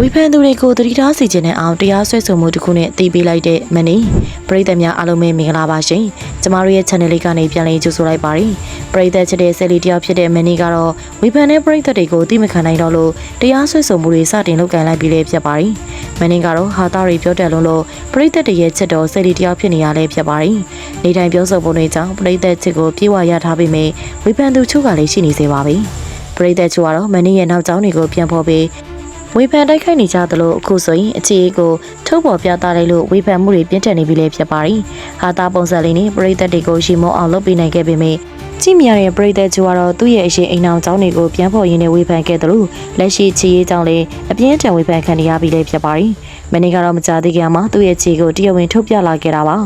ဝေဖန်သူတွေကိုသတိထားစီခြင်းနဲ့အောင်တရားစွဲဆိုမှုတစ်ခုနဲ့တည်ပေးလိုက်တဲ့မနီပရိသတ်များအားလုံးပဲမင်္ဂလာပါရှင်ကျမတို့ရဲ့ channel လေးကနေပြန်လည်ကြိုဆိုလိုက်ပါတယ်ပရိသတ်ချစ်တဲ့ဆယ်လီတယောက်ဖြစ်တဲ့မနီကတော့ဝေဖန်တဲ့ပရိသတ်တွေကိုတိမခံနိုင်တော့လို့တရားစွဲဆိုမှုတွေစတင်လုပ်ကိုင်လိုက်ပြီးလေဖြစ်ပါတယ်မနီကတော့ဟာသားတွေပြောတတ်လုံးလို့ပရိသတ်တွေရဲ့ချစ်တော်ဆယ်လီတယောက်ဖြစ်နေရလဲဖြစ်ပါတယ်နေတိုင်းပြောဆိုပုံတွေကြောင့်ပရိသတ်ချစ်ကိုပြေဝရထားပေမဲ့ဝေဖန်သူချို့ကလည်းရှိနေသေးပါပြီပရိသတ်ချို့ကတော့မနီရဲ့နောက်ကျောင်းတွေကိုပြန်ဖော်ပြီး ဝေဖန်တိုက်ခိုက်နေကြသလိုအခုဆိုရင်အခြေအကိုထုတ်ပေါ်ပြသလိုက်လို့ဝေဖန်မှုတွေပြင်းထန်နေပြီလေဖြစ်ပါရီဟာတာပုံစံလေးနဲ့ပရိသတ်တွေကိုရှီမောအောင်လုပ်ပေးနိုင်ခဲ့ပေမယ့်ကြည့်မြရတဲ့ပရိသတ်ချို့ကတော့သူ့ရဲ့အရှင်အိမ်အောင်ကျောင်းတွေကိုပြန်ဖော်ရင်းနဲ့ဝေဖန်ခဲ့သလိုလက်ရှိခြေရေးကျောင်းလေးအပြင်းထန်ဝေဖန်ခံနေရပြီလေဖြစ်ပါရီမနေ့ကတော့မကြသေးခင်မှာသူ့ရဲ့ခြေကိုတရဝင်ထုတ်ပြလာခဲ့တာပါ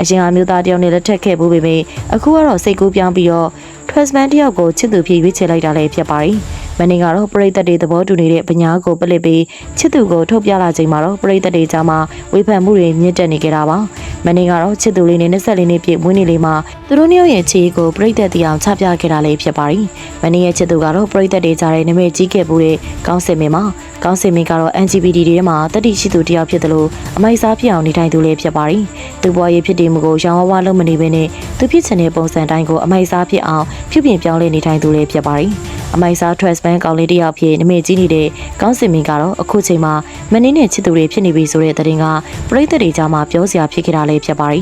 အရှင်အမျိုးသားတယောက်နဲ့လက်ထပ်ခဲ့ဘူးပေမယ့်အခုကတော့စိတ်ကူးပြောင်းပြီးတော့ Trustman တယောက်ကိုချစ်သူဖြစ်ရွေးချယ်လိုက်တာလည်းဖြစ်ပါရီ မနေ့ကတော့ပရိသတ်တွေသဘောတူနေတဲ့ပညာကိုပလစ်ပြီးချစ်သူကိုထုတ်ပြလာချိန်မှာတော့ပရိသတ်တွေကြားမှာဝေဖန်မှုတွေမြင့်တက်နေကြတာပါမနေ့ကတော့ချစ်သူလေးနဲ့24နှစ်ပြည့်မွေးနေ့လေးမှာသူတို့နှစ်ယောက်ရဲ့ခြေကိုပရိသတ်တီအောင်ချပြခဲ့တာလေးဖြစ်ပါရီမနေ့ရဲ့ချစ်သူကတော့ပရိသတ်တွေကြားတဲ့နမိတ်ကြီးခဲ့မှုတွေကောင်းစင်မင်းမှာကောင်းစင်မင်းကတော့ LGBT တွေထဲမှာတတိရှိသူတယောက်ဖြစ်တယ်လို့အမိုက်စားဖြစ်အောင်နေထိုင်သူလေးဖြစ်ပါရီသူဘွားရေးဖြစ်တည်မှုကိုရောင်ဝါးဝါလုံးမနေဘဲနဲ့သူဖြစ်ချင်တဲ့ပုံစံတိုင်းကိုအမိုက်စားဖြစ်အောင်ပြုပြင်ပြောင်းလဲနေထိုင်သူလေးဖြစ်ပါရီ အမိုက်စား Trustman ကောင်လေးတယောက်ဖြစ်နမိတ်ကြီးနေတဲ့ကောင်းစင်မင်းကတော့အခုချိန်မှာမင်းနဲ့ချစ်သူတွေဖြစ်နေပြီဆိုတဲ့သတင်းကပရိသတ်တွေကြားမှာပြောစရာဖြစ်ခဲ့တာလေးဖြစ်ပါရီ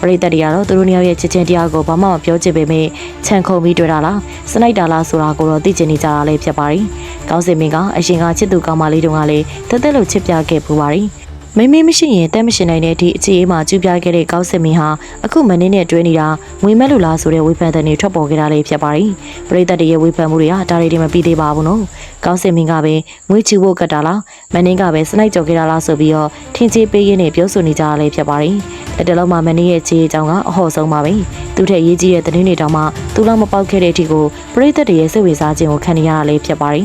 ပရိသတ်တွေကတော့သူတို့နှစ်ယောက်ရဲ့ချစ်ချင်းတရားကိုဘာမှမပြောချင်ပေမဲ့ခြံခုံပြီးတွေ့တာလားစနိုက်တာလားဆိုတာကိုတော့သိချင်နေကြတာလေးဖြစ်ပါရီကောင်းစင်မင်းကအရင်ကချစ်သူကောင်မလေးတုန်းကလည်းတက်တက်လို့ချစ်ပြခဲ့ပူပါရီ မိမိမရှိရင်တက်မရှိနိုင်တဲ့ဒီအခြေအေးမှာကျူးပြခဲ့တဲ့ကောက်စင်မင်းဟာအခုမင်းနဲ့တွဲနေတာငွေမဲ့လို့လားဆိုတဲ့ဝေဖန်တဲ့တွေထွက်ပေါ်ခဲ့တာလေးဖြစ်ပါရီပရိသတ်တွေရဲ့ဝေဖန်မှုတွေကဒါတွေတွေမပြီးသေးပါဘူးနော်ကောက်စင်မင်းကပဲငွေချူဖို့ကတ်တာလားမင်းကပဲစနိုက်ကြော်ခဲ့တာလားဆိုပြီးတော့ထင်ကြီးပေးရင်းနဲ့ပြောဆိုနေကြတာလေးဖြစ်ပါရီလက်တလုံးမှာမင်းရဲ့ခြေအကြောင်းကအဟော်ဆုံးပါပဲသူထက်ရေးကြီးတဲ့သတင်းတွေတောင်မှသူလောက်မပေါက်ခဲ့တဲ့အထိကိုပရိသတ်တွေရဲ့စိတ်ဝင်စားခြင်းကိုခံနေရတာလေးဖြစ်ပါရီ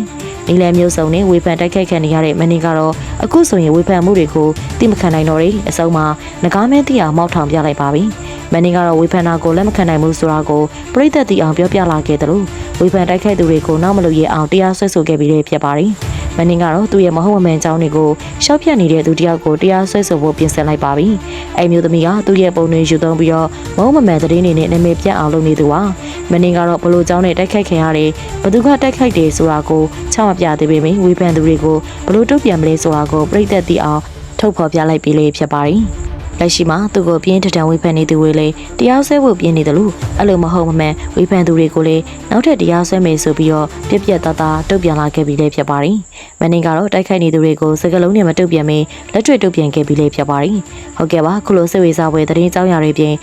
နီလန်မျိုးစုံနဲ့ဝေဖန်တိုက်ခိုက်ခံနေရတဲ့မင်းကတော့အခုဆိုရင်ဝေဖန်မှုတွေကိုတိမခံနိုင်တော့တဲ့အဆုံးမှာငကားမဲတီအောင်မောက်ထောင်ပြလိုက်ပါပြီ။မင်းကတော့ဝေဖန်တာကိုလက်မခံနိုင်ဘူးဆိုတာကိုပြိသက်တီအောင်ပြောပြလာခဲ့တယ်လို့ဝေဖန်တိုက်ခိုက်သူတွေကိုနောက်မလို့ရအောင်တရားစွဲဆိုခဲ့ပြီးတဲ့ဖြစ်ပါရီ။မင်းကတော့သူ့ရဲ့မဟုတ်မမှန်အကြောင်းတွေကိုရှောက်ပြတ်နေတဲ့သူတယောက်ကိုတရားစွဲဆိုဖို့ပြင်ဆင်လိုက်ပါပြီ။အဲ့မျိုးသမီးကသူ့ရဲ့ပုံတွေယူသုံးပြီးတော့မဟုတ်မမှန်သတင်းတွေနဲ့နာမည်ပြတ်အောင်လုပ်နေသူပါ။ မင်းကတော့ဘလို့အကြောင်းနဲ့တိုက်ခိုက်ခံရတယ်ဘသူကတိုက်ခိုက်တယ်ဆိုတာကိုချမပြသေးပေမယ့်ဝေဖန်သူတွေကိုဘလို့တုတ်ပြန်မလဲဆိုတာကိုပြိသက်တီအောင်ထုတ်ဖော်ပြလိုက်ပြီးလေဖြစ်ပါရီ။လက်ရှိမှာသူကိုပြင်းထန်ထန်ဝေဖန်နေသူတွေလည်းတရားစွဲဖို့ပြင်းနေတယ်လို့အဲ့လိုမဟုတ်မမှန်ဝေဖန်သူတွေကိုလည်းနောက်ထပ်တရားစွဲမယ်ဆိုပြီးတော့ပြက်ပြက်သားသားတုတ်ပြန်လာခဲ့ပြီးလည်းဖြစ်ပါရီ။မင်းကတော့တိုက်ခိုက်နေသူတွေကိုစကလုံးနဲ့မတုတ်ပြန်မင်းလက်တွေ့တုတ်ပြန်ခဲ့ပြီးလည်းဖြစ်ပါရီ။ဟုတ်ကဲ့ပါခုလိုစိတ်ဝေစားပွဲသတင်းကြောင်းရာတွေပြင်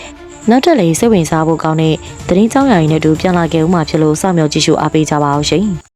နောက်ထပ်လည်းစိတ်ဝင်စားဖို့ကောင်းတဲ့သတင်းကြောင်းရာတွေနဲ့တူပြန်လာခဲ့ဦးမှာဖြစ်လို့စောင့်မျှော်ကြည့်ရှုအားပေးကြပါအောင်ရှင်။